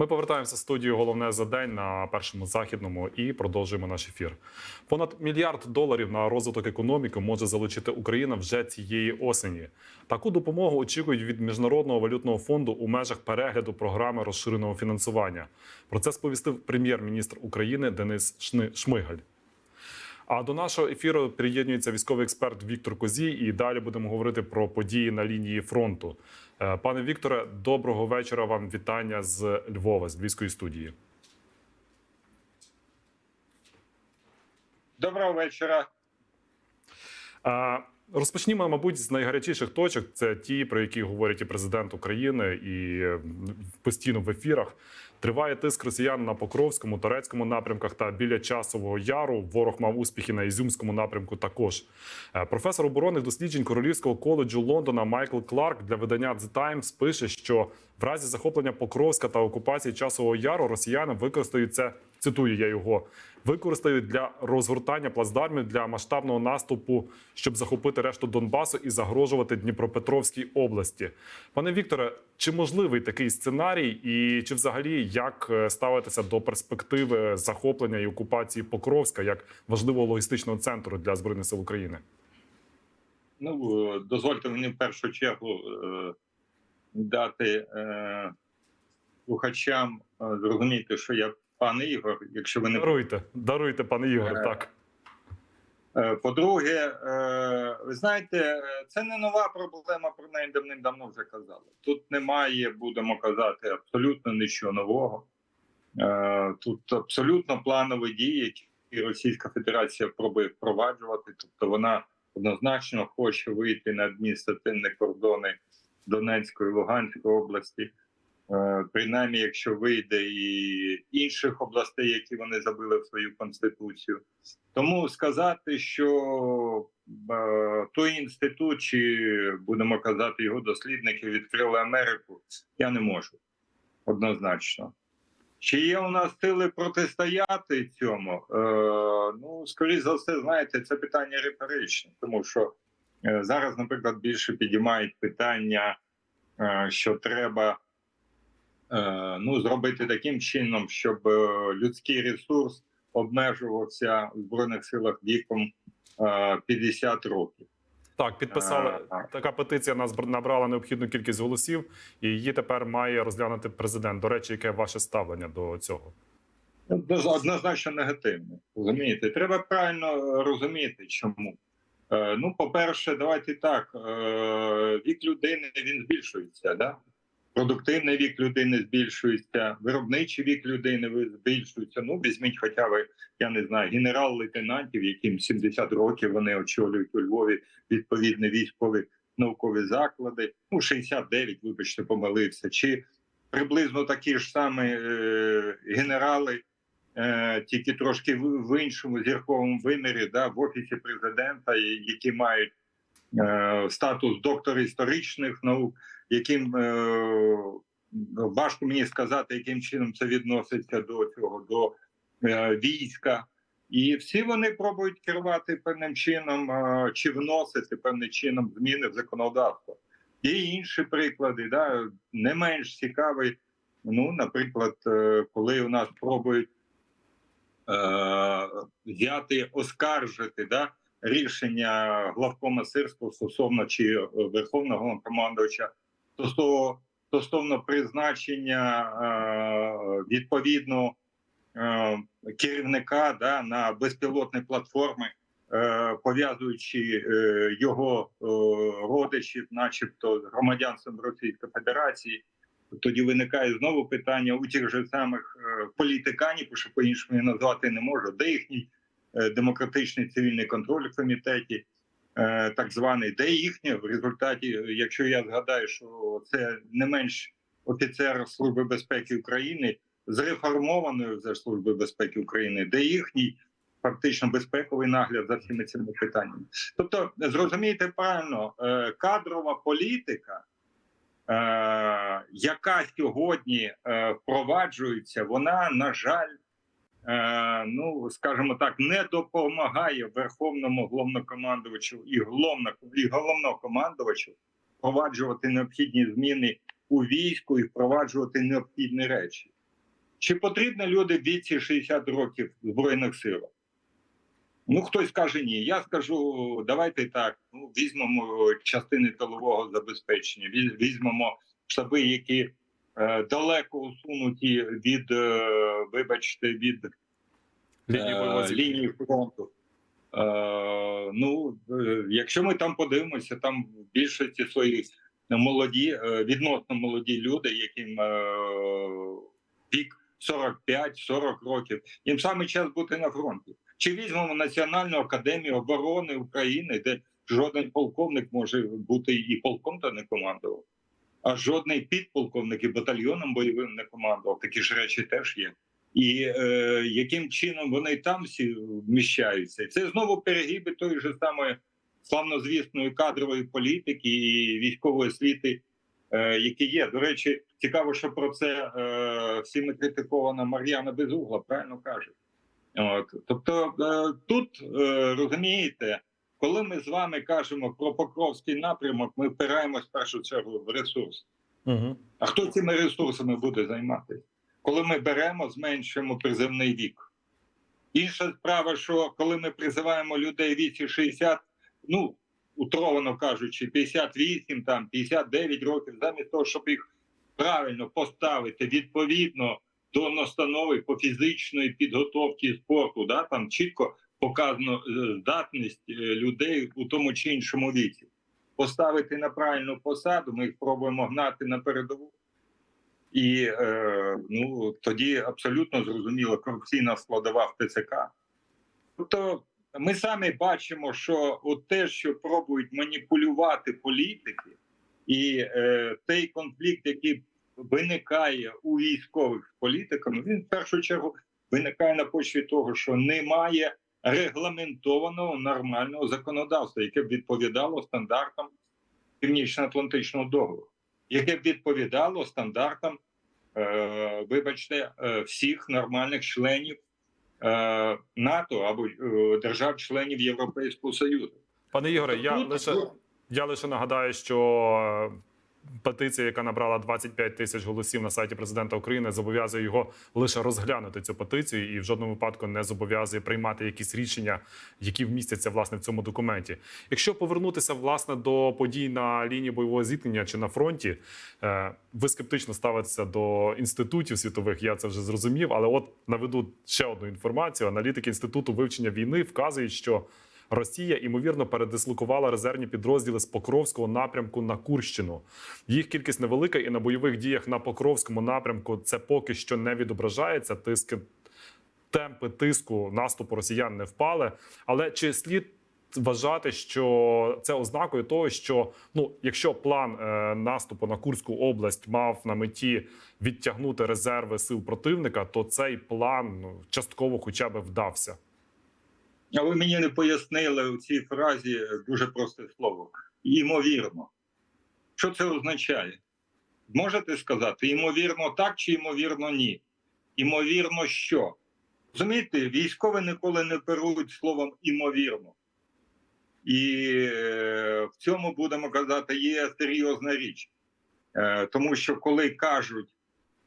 Ми повертаємося в студію головне за день на першому західному і продовжуємо наш ефір. Понад мільярд доларів на розвиток економіки може залучити Україна вже цієї осені. Таку допомогу очікують від міжнародного валютного фонду у межах перегляду програми розширеного фінансування. Про це сповістив прем'єр-міністр України Денис Шмигаль. А до нашого ефіру приєднується військовий експерт Віктор Козій. І далі будемо говорити про події на лінії фронту. Е, Пане Вікторе, доброго вечора. Вам вітання з Львова, з Львівської студії. Доброго вечора. Е, Розпочнімо, мабуть, з найгарячіших точок. Це ті, про які говорить і президент України, і постійно в ефірах. Триває тиск росіян на Покровському, Торецькому напрямках та біля часового яру. Ворог мав успіхи на Ізюмському напрямку. Також Е, професор оборонних досліджень Королівського коледжу Лондона Майкл Кларк для видання The Times пише, що в разі захоплення Покровська та окупації часового яру росіяни використають це. Цитую я його використають для розгортання плацдармів для масштабного наступу, щоб захопити решту Донбасу і загрожувати Дніпропетровській області. Пане Вікторе, чи можливий такий сценарій, і чи взагалі як е, ставитися до перспективи захоплення і окупації Покровська як важливого логістичного центру для збройних сил України? Ну е, дозвольте мені в першу чергу е, дати слухачам зрозуміти, що я пан Ігор, якщо ви не Даруйте, даруйте, пане Ігор. Е, Так Е, По-друге, е, ви знаєте, це не нова проблема. Про неї давним-давно вже казали. Тут немає, будемо казати, абсолютно нічого нового. Е, Тут абсолютно планові дії, які Російська Федерація пробує впроваджувати. Тобто вона однозначно хоче вийти на адміністративні кордони Донецької Луганської області. Е, Принаймні, якщо вийде і інших областей, які вони забили в свою конституцію. Тому сказати, що е, той інститут, чи будемо казати, його дослідники відкрили Америку, я не можу однозначно. Чи є у нас сили протистояти цьому? Е, ну, скоріш за все, знаєте, це питання риторичне, тому що е, зараз, наприклад, більше підіймають питання, що треба ну, зробити таким чином, щоб е, людський ресурс обмежувався у збройних силах віком е, 50 років. так підписали Е, така петиція. Нас набрала необхідну кількість голосів, і її тепер має розглянути президент. До речі, яке ваше ставлення до цього? Ну, Однозначно негативне. Розумієте, треба правильно е, розуміти, чому. Е, ну, по-перше, давайте так: е, вік людини він збільшується, да? Продуктивний вік людини збільшується, виробничий вік людини збільшується. Ну, візьміть хоча б, я не знаю, генерал-лейтенантів, яким 70 років вони очолюють у Львові відповідні військові наукові заклади. Ну, 69, вибачте, помилився. Чи приблизно такі ж самі е, генерали, е, тільки трошки в, іншому зірковому вимірі, да, в офісі президента, які мають е, статус доктора історичних наук, яким е, важко мені сказати, яким чином це відноситься до цього, до е, війська. І всі вони пробують керувати певним чином е, чи вносити певним чином зміни в законодавство. Є інші приклади, да, не менш цікавий. Ну, наприклад, коли у нас пробують е, взяти, оскаржити да, рішення главкома сирського стосовно чи верховного головнокомандувача стосовно, призначення е, відповідно е, керівника да, на безпілотні платформи, е, пов'язуючи його родичів, начебто, з громадянством Російської Федерації. Тоді виникає знову питання у тих же самих політиканів, що по-іншому я назвати не можу, де їхній демократичний цивільний контроль в комітеті, так званий, де їхнє в результаті, е, якщо я згадаю, що це не менш офіцер Служби безпеки України з реформованої вже Служби безпеки України, де їхній фактично безпековий нагляд за всіми цими питаннями. Тобто, зрозумійте правильно, е, кадрова політика. Е, яка сьогодні е, впроваджується, вона на жаль, е, ну скажімо так, не допомагає верховному головнокомандувачу і і головнокомандувачу впроваджувати необхідні зміни у війську і впроваджувати необхідні речі. Чи потрібні люди в віці 60 років Збройних силах? Ну, хтось каже ні. Я скажу, давайте так. Ну, візьмемо частини тилового забезпечення, візьмемо штаби, які е, далеко усунуті від, е, вибачте, від Лінії е, лінії фронту. Е, ну, е, якщо ми там подивимося, там в більшості своїх молоді, е, відносно молоді люди, яким е, вік 45-40 років, їм саме час бути на фронті. Чи візьмемо Національну академію оборони України, де жоден полковник може бути і полком та не командував, а жодний підполковник і батальйоном бойовим не командував. Такі ж речі теж є і е, яким чином вони там всі вміщаються. Це знову перегиби тої ж самої славнозвісної кадрової політики і військової освіти, е, які є. До речі, цікаво, що про це е, всіми критикована Мар'яна Безугла правильно каже. От. Тобто е, тут е, розумієте, коли ми з вами кажемо про Покровський напрямок, ми впираємось в першу чергу в ресурс. Угу. А хто цими ресурсами буде займатися? Коли ми беремо, зменшуємо приземний вік. Інша справа, що коли ми призиваємо людей віці 60, ну утровано кажучи, 58, там 59 років, замість того, щоб їх правильно поставити відповідно до настанови по фізичної підготовки спорту, да, там чітко показано е, здатність е, людей у тому чи іншому віці. Поставити на правильну посаду, ми їх пробуємо гнати на передову. І е, ну тоді абсолютно зрозуміла корупційна складова в ТЦК. Тобто, ми самі бачимо, що от те, що пробують маніпулювати політики, і е, той конфлікт, який виникає у військових з політиками, він в першу чергу виникає на почві того, що немає регламентованого нормального законодавства, яке б відповідало стандартам Північно-Атлантичного договору яке б відповідало стандартам, е, вибачте, е, всіх нормальних членів е, НАТО або е, держав-членів Європейського Союзу. Пане Ігоре, я лише я лише нагадаю, що петиція, яка набрала 25 тисяч голосів на сайті президента України, зобов'язує його лише розглянути цю петицію і в жодному випадку не зобов'язує приймати якісь рішення, які вмістяться власне в цьому документі. Якщо повернутися власне до подій на лінії бойового зіткнення чи на фронті, е, ви скептично ставитеся до інститутів світових. Я це вже зрозумів. Але от наведу ще одну інформацію. Аналітики інституту вивчення війни вказують, що Росія ймовірно передислокувала резервні підрозділи з Покровського напрямку на Курщину. Їх кількість невелика, і на бойових діях на Покровському напрямку це поки що не відображається. Тиски темпи тиску наступу росіян не впали. Але чи слід вважати, що це ознакою того, що ну, якщо план е, наступу на Курську область мав на меті відтягнути резерви сил противника, то цей план ну, частково хоча б вдався. А ви мені не пояснили у цій фразі дуже просте слово. Ймовірно. Що це означає? Можете сказати, ймовірно, так чи ймовірно, ні? Ймовірно, що? Розумієте, військові ніколи не оперують словом імовірно. І е, в цьому будемо казати, є серйозна річ. Е, тому що коли кажуть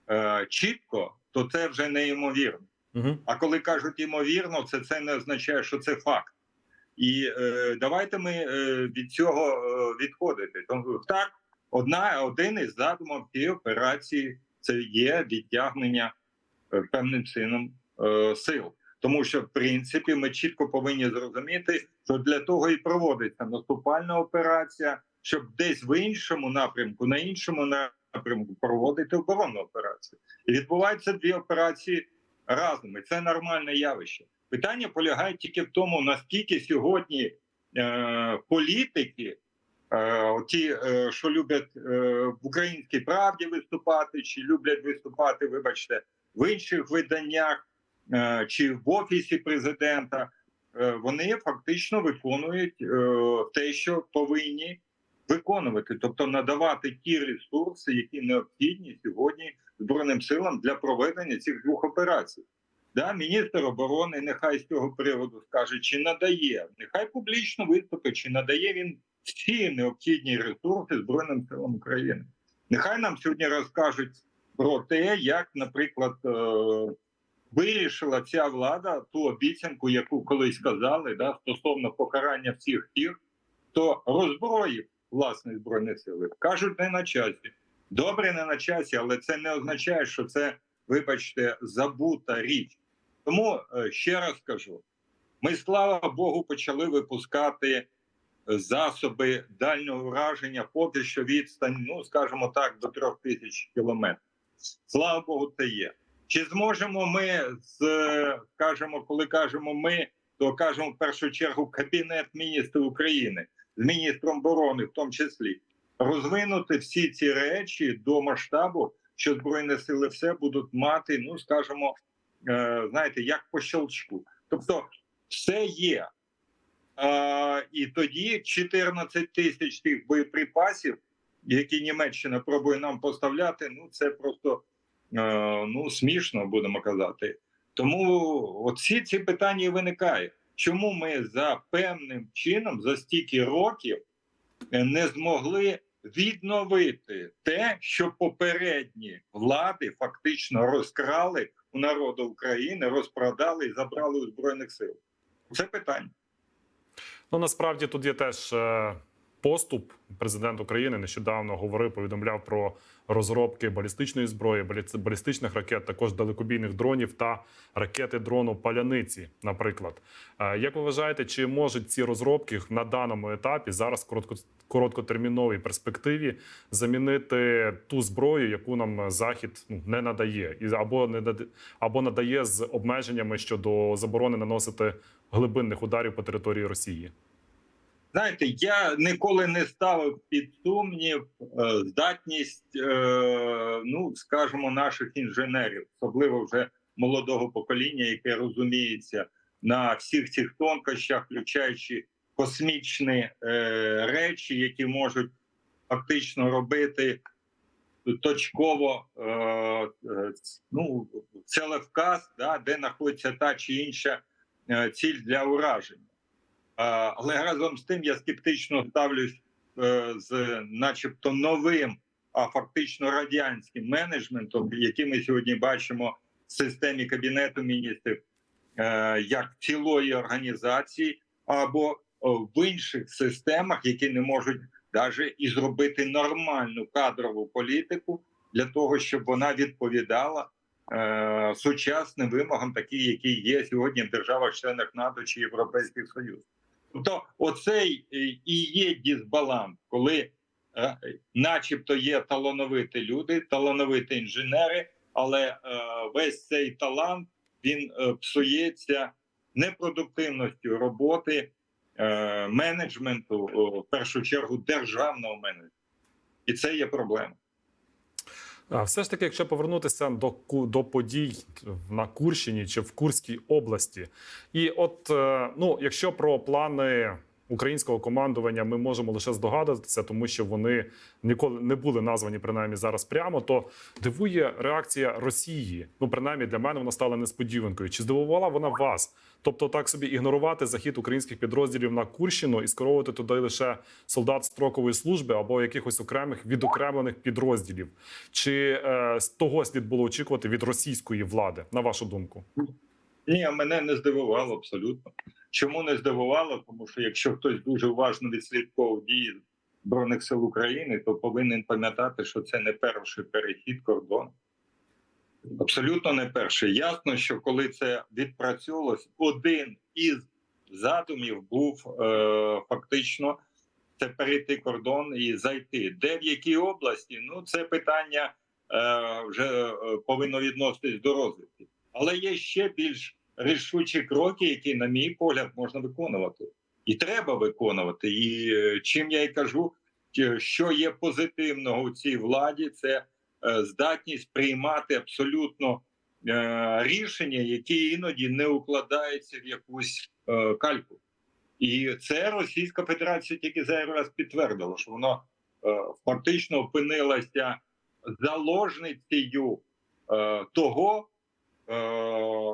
е, чітко, то це вже неймовірно. А коли кажуть ймовірно, це це не означає, що це факт. І е, давайте ми е, від цього е, відходити. Тому так, одна один із задумів цієї операції це є відтягнення е, певним чином е, сил. Тому що, в принципі, ми чітко повинні зрозуміти, що для того і проводиться наступальна операція, щоб десь в іншому напрямку, на іншому напрямку проводити оборонну операцію. І відбуваються дві операції разом. І це нормальне явище. Питання полягає тільки в тому, наскільки сьогодні е, політики, е, ті, е, що люблять е, в українській правді виступати, чи люблять виступати, вибачте, в інших виданнях е, чи в офісі президента, е, вони фактично виконують е, те, що повинні виконувати, тобто надавати ті ресурси, які необхідні сьогодні збройним силам для проведення цих двох операцій. Да, міністр оборони нехай з цього приводу скаже, чи надає, нехай публічно виступить, чи надає він всі необхідні ресурси Збройним силам України. Нехай нам сьогодні розкажуть про те, як, наприклад, е, вирішила ця влада ту обіцянку, яку колись сказали, да, стосовно покарання всіх тих, хто роззброїв власні збройні сили. Кажуть, не на часі. Добре, не на часі, але це не означає, що це, вибачте, забута річ. Тому е, ще раз кажу: ми, слава Богу, почали випускати засоби дальнього враження, поки що відстань, ну скажімо так, до трьох тисяч кілометрів. Слава Богу, це є. Чи зможемо ми з кажемо, коли кажемо ми, то кажемо в першу чергу Кабінет міністрів України міністром оборони, в тому числі, розвинути всі ці речі до масштабу, що збройні сили все будуть мати, ну скажімо, е, знаєте, як по щелчку. Тобто, все є. А, і тоді 14 тисяч тих боєприпасів, які Німеччина пробує нам поставляти, ну це просто е, ну смішно, будемо казати. Тому оці ці питання виникають. Чому ми за певним чином за стільки років е, не змогли відновити те, що попередні влади фактично розкрали у народу України, розпродали і забрали у збройних сил? Це питання. Ну насправді тут є теж е, поступ. Президент України нещодавно говорив, повідомляв про розробки балістичної зброї, балі- балістичних ракет, також далекобійних дронів та ракети дрону паляниці. Наприклад, Е, як ви вважаєте, чи можуть ці розробки на даному етапі зараз коротко, короткотерміновій перспективі замінити ту зброю, яку нам захід ну, не надає, і або не наде- або надає з обмеженнями щодо заборони наносити глибинних ударів по території Росії? Знаєте, я ніколи не ставив під сумнів е, здатність, е, ну скажімо, наших інженерів, особливо вже молодого покоління, яке розуміється на всіх цих тонкощах, включаючи космічні е, речі, які можуть фактично робити точково ну, целевказ, да, де знаходиться та чи інша ціль для ураження. Але разом з тим я скептично ставлюсь е, з, начебто, новим, а фактично радянським менеджментом, який ми сьогодні бачимо в системі кабінету міністрів, е, як цілої організації, або в інших системах, які не можуть навіть і зробити нормальну кадрову політику для того, щоб вона відповідала е, сучасним вимогам, такі, які є сьогодні в державах-членах НАТО чи Європейських Союзу. Тобто, оцей е, і є дисбаланс, коли, е, начебто, є талановиті люди, талановиті інженери, але е, весь цей талант він псується непродуктивністю роботи менеджменту, в першу чергу державного менеджменту. І це є проблема. А все ж таки, якщо повернутися до до подій на Курщині чи в Курській області, і от е, ну, якщо про плани українського командування ми можемо лише здогадуватися, тому що вони ніколи не були названі принаймні зараз прямо, то дивує реакція Росії. Ну, принаймні для мене вона стала несподіванкою. Чи здивувала вона вас? Тобто, так собі ігнорувати захід українських підрозділів на Курщину і скеровувати туди лише солдат строкової служби або якихось окремих відокремлених підрозділів. Чи е, з того слід було очікувати від російської влади, на вашу думку? Ні, мене не здивувало абсолютно. Чому не здивувало? Тому що якщо хтось дуже уважно відслідковував дії Збройних сил України, то повинен пам'ятати, що це не перший перехід кордону. Абсолютно не перший. Ясно, що коли це відпрацьовувалось, один із задумів був е, фактично це перейти кордон і зайти. Де в якій області? Ну це питання е, вже е, повинно відноситись до розвитку. Але є ще більш рішучі кроки, які, на мій погляд, можна виконувати, і треба виконувати. І е, чим я й кажу, що є позитивного у цій владі, це е, здатність приймати абсолютно е, рішення, які іноді не укладаються в якусь кальку. І це Російська Федерація тільки зараз раз підтвердила, що вона фактично опинилася заложницею того,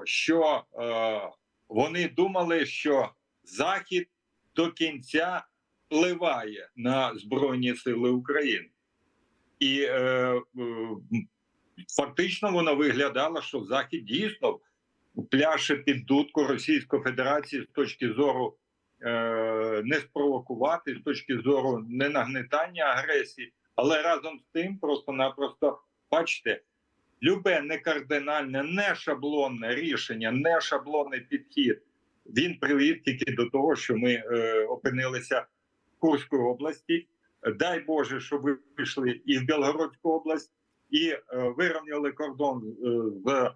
що е, вони думали, що Захід до кінця впливає на Збройні Сили України. І е, е, фактично воно виглядало, що Захід дійсно пляше під дудку Російської Федерації з точки зору е, не спровокувати, з точки зору не нагнетання агресії, але разом з тим, просто-напросто бачите, любе не кардинальне, не шаблонне рішення, не шаблонний підхід. Він привів тільки до того, що ми е, опинилися в Курській області. Дай Боже, щоб ви вийшли і в Білгородську область, і е, вирівняли кордон е, з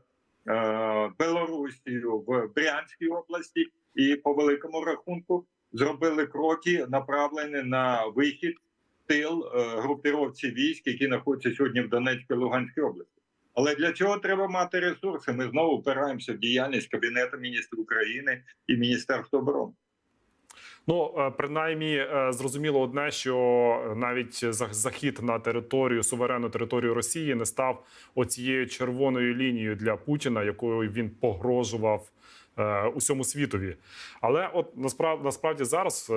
е, Білорусією в Брянській області, і по великому рахунку зробили кроки, направлені на вихід в тил е, групіровці військ, які знаходяться сьогодні в Донецькій Луганській області. Але для цього треба мати ресурси. Ми знову впираємося в діяльність Кабінету міністрів України і Міністерства оборони. Ну, е, принаймні, е, зрозуміло одне, що навіть захід на територію суверенну територію Росії не став оцією червоною лінією для Путіна, якою він погрожував е, усьому світові. Але от насправді насправді зараз.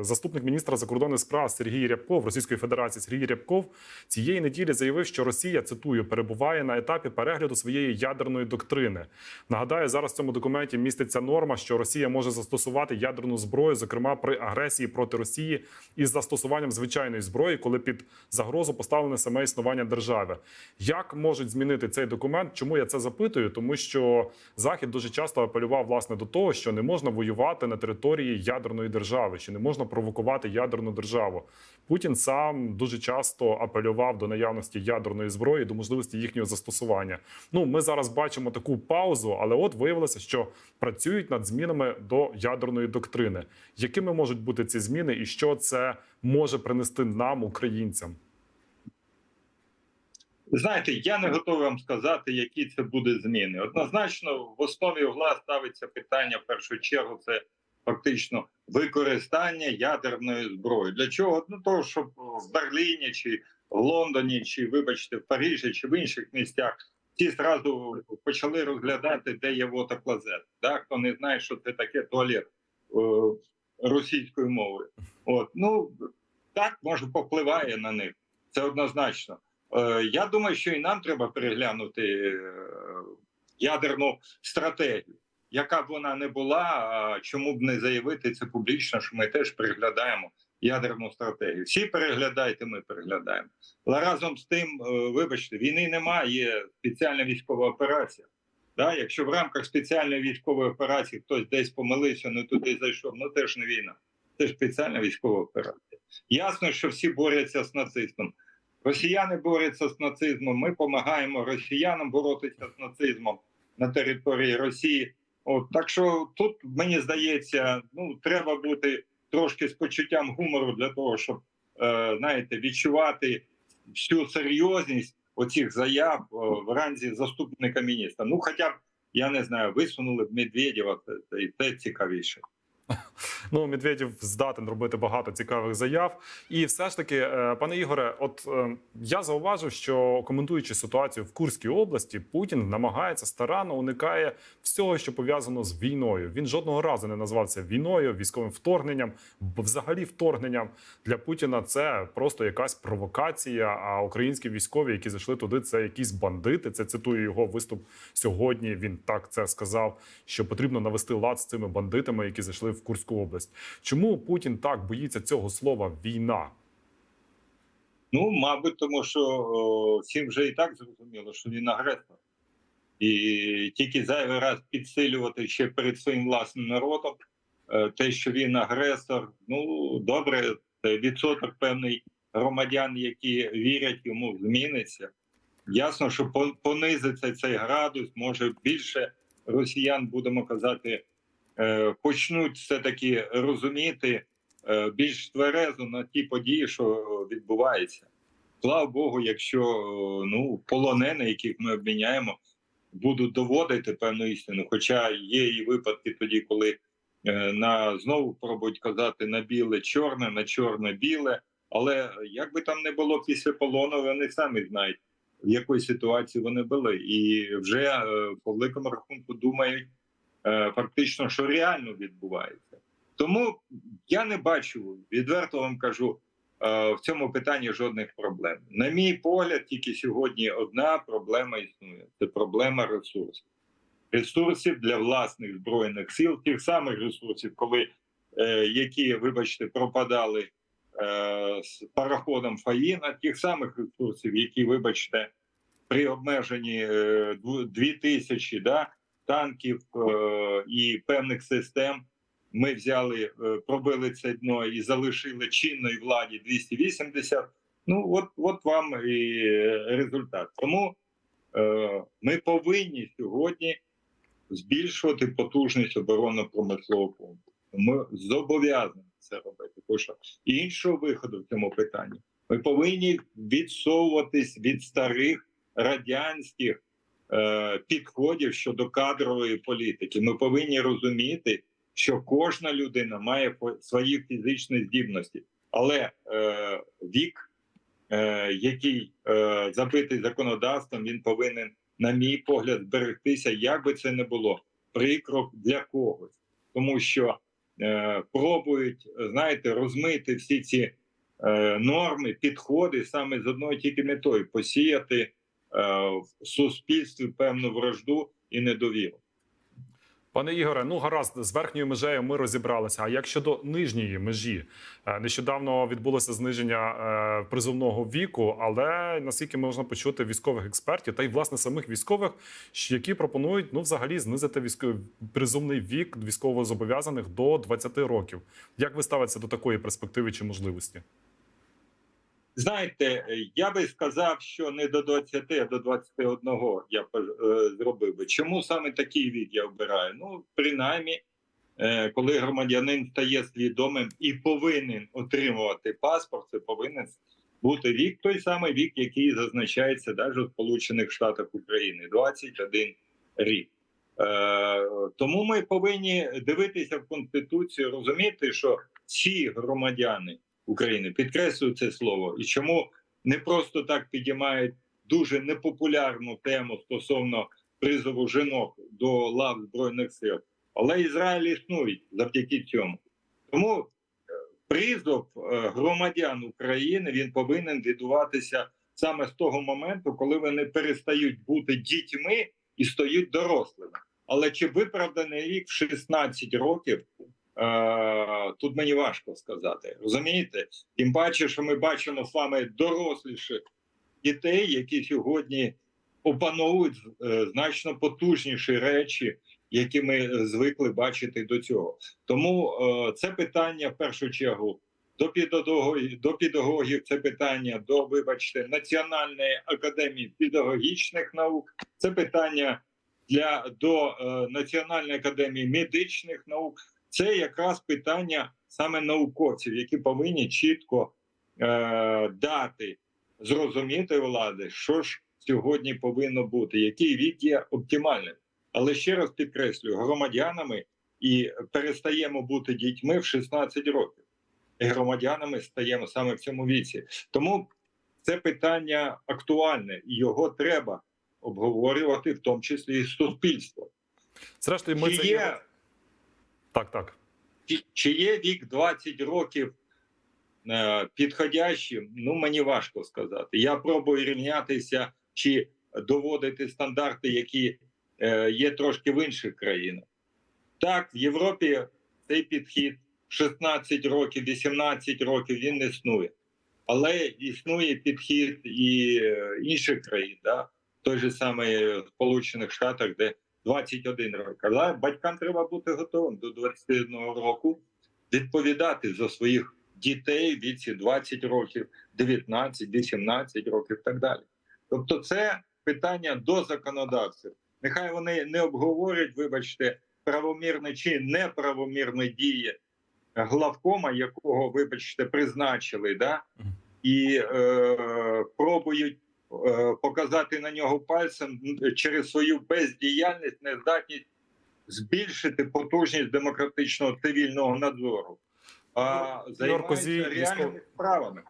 Заступник міністра закордонних справ Сергій Рябков Російської Федерації Сергій Рябков цієї неділі заявив, що Росія цитую перебуває на етапі перегляду своєї ядерної доктрини. Нагадаю, зараз в цьому документі міститься норма, що Росія може застосувати ядерну зброю, зокрема при агресії проти Росії, із застосуванням звичайної зброї, коли під загрозу поставлене саме існування держави. Як можуть змінити цей документ? Чому я це запитую? Тому що Захід дуже часто апелював власне до того, що не можна воювати на території ядерної держави, що не можна провокувати ядерну державу. Путін сам дуже часто апелював до наявності ядерної зброї, до можливості їхнього застосування. Ну, ми зараз бачимо таку паузу, але от виявилося, що працюють над змінами до ядерної доктрини. Якими можуть бути ці зміни, і що це може принести нам, українцям? Знаєте, я не готовий вам сказати, які це будуть зміни. Однозначно, в основі угла ставиться питання в першу чергу. Це фактично використання ядерної зброї. Для чого? Ну того, щоб в Берліні чи в Лондоні, чи вибачте, в Парижі, чи в інших місцях всі зразу почали розглядати, де є водоклозет. Да? Хто не знає, що це таке туалет е, російською мовою. От ну так може попливає на них. Це однозначно. Е, Я думаю, що і нам треба переглянути е, ядерну стратегію. Яка б вона не була, чому б не заявити це публічно, що ми теж переглядаємо ядерну стратегію. Всі переглядайте, ми переглядаємо. Але разом з тим, е, вибачте, війни немає, є спеціальна військова операція. Да? Якщо в рамках спеціальної військової операції хтось десь помилився, не туди зайшов, ну теж не війна. Це ж спеціальна військова операція. Ясно, що всі борються з нацистом. Росіяни борються з нацизмом. Ми допомагаємо росіянам боротися з нацизмом на території Росії. От так що тут мені здається, ну треба бути трошки з почуттям гумору для того, щоб е, знаєте, відчувати всю серйозність оцих заяв е, в ранзі заступника міністра. Ну, хоча б я не знаю, висунули б Медведєва, це, це, цікавіше. Ну, Медведєв здатен робити багато цікавих заяв. І все ж таки, е, пане Ігоре, от е, я зауважив, що коментуючи ситуацію в Курській області, Путін намагається старанно уникає всього, що пов'язано з війною. Він жодного разу не назвав це війною, військовим вторгненням. Взагалі вторгненням для Путіна це просто якась провокація. А українські військові, які зайшли туди, це якісь бандити. Це цитую його виступ сьогодні. Він так це сказав, що потрібно навести лад з цими бандитами, які зайшли в Курську область. Чому Путін так боїться цього слова війна? Ну, мабуть, тому що о, всім вже і так зрозуміло, що він агресор. І тільки зайвий раз підсилювати ще перед своїм власним народом е, те, що він агресор. Ну, добре, відсоток певний громадян, які вірять йому, зміниться. Ясно, що понизиться цей градус, може більше росіян, будемо казати, е, почнуть все-таки розуміти е, більш тверезо на ті події, що відбуваються. Слава Богу, якщо е, ну, полонені, яких ми обміняємо, будуть доводити певну істину. Хоча є і випадки тоді, коли на знову пробують казати на біле чорне, на чорне біле. Але як би там не було після полону, вони самі знають, в якій ситуації вони були, і вже по великому рахунку думають фактично, що реально відбувається. Тому я не бачу, відверто вам кажу, е, в цьому питанні жодних проблем. На мій погляд, тільки сьогодні одна проблема існує: це проблема ресурсів. Ресурсів для власних збройних сил, тих самих ресурсів, коли е, які, вибачте, пропадали е, з пароходом Фаїна, тих самих ресурсів, які, вибачте, при обмеженні е, дву- дві тисячі да, танків е, і певних систем. Ми взяли, е, пробили це дно і залишили чинної владі 280. Ну, от, от вам і результат. Тому е, ми повинні сьогодні збільшувати потужність оборонно-промислового комплексу. Ми зобов'язані це робити. Тому що іншого виходу в цьому питанні ми повинні відсовуватись від старих радянських підходів щодо кадрової політики. Ми повинні розуміти, що кожна людина має свої фізичні здібності, але е, вік, е, який е, забитий законодавством, він повинен, на мій погляд, зберегтися, як би це не було, прикро для когось, тому що е, пробують, знаєте, розмити всі ці е, норми, підходи саме з одною тільки метою посіяти е, в суспільстві певну вражду і недовіру. Пане Ігоре, ну гаразд, з верхньою межею ми розібралися. А як щодо нижньої межі, Е, нещодавно відбулося зниження е, призовного віку, але наскільки можна почути військових експертів та й власне самих військових, які пропонують ну взагалі знизити військовий призовний вік військовозобов'язаних до 20 років. Як ви ставитеся до такої перспективи чи можливості? Знаєте, е, я би сказав, що не до 20, а до 21 я е, зробив би. Чому саме такий вік я обираю? Ну, принаймні, е, коли громадянин стає свідомим і повинен отримувати паспорт, це повинен бути вік, той самий вік, який зазначається навіть у Сполучених Штатах України 21 рік. Тому ми повинні дивитися в конституцію, розуміти, що ці громадяни України підкреслюю це слово, і чому не просто так підіймають дуже непопулярну тему стосовно призову жінок до лав збройних сил, але Ізраїль існує завдяки цьому. Тому е, призов е, громадян України він повинен відбуватися саме з того моменту, коли вони перестають бути дітьми і стають дорослими. Але чи виправданий вік в 16 років? Е, Тут мені важко сказати, розумієте? Тим паче, що ми бачимо з вами доросліших дітей, які сьогодні опановують е, значно потужніші речі, які ми звикли бачити до цього. Тому е, це питання в першу чергу до педагогів, до педагогів, це питання до, вибачте, Національної академії педагогічних наук, це питання для до е, Національної академії медичних наук. Це якраз питання саме науковців, які повинні чітко е, дати зрозуміти влади, що ж сьогодні повинно бути, який вік є оптимальним. Але ще раз підкреслюю, громадянами і перестаємо бути дітьми в 16 років. І громадянами стаємо саме в цьому віці. Тому це питання актуальне, і його треба обговорювати, в тому числі і з суспільством. Зрештою, ми Чи це є, так, так. чи, чи є вік 20 років е, підходящим? Ну мені важко сказати. Я пробую рівнятися чи доводити стандарти, які е, є трошки в інших країнах. Так, в Європі цей підхід 16 років, 18 років він існує. Але існує підхід і е, інших країн, да? той же самий Сполучених Штатах, де 21 рок. Але батькам треба бути готовим до 21 року відповідати за своїх дітей в віці 20 років, 19, 18 років і так далі. Тобто, це питання до законодавців. Нехай вони не обговорюють, вибачте, правомірні чи неправомірні дії главкома, якого, вибачте, призначили, да? І е, пробують показати на нього пальцем через свою бездіяльність, нездатність збільшити потужність демократичного цивільного надзору, а займається реальними справами.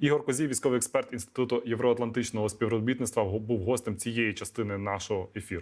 Ігор Козій, військовий експерт Інституту євроатлантичного співробітництва, був гостем цієї частини нашого ефіру.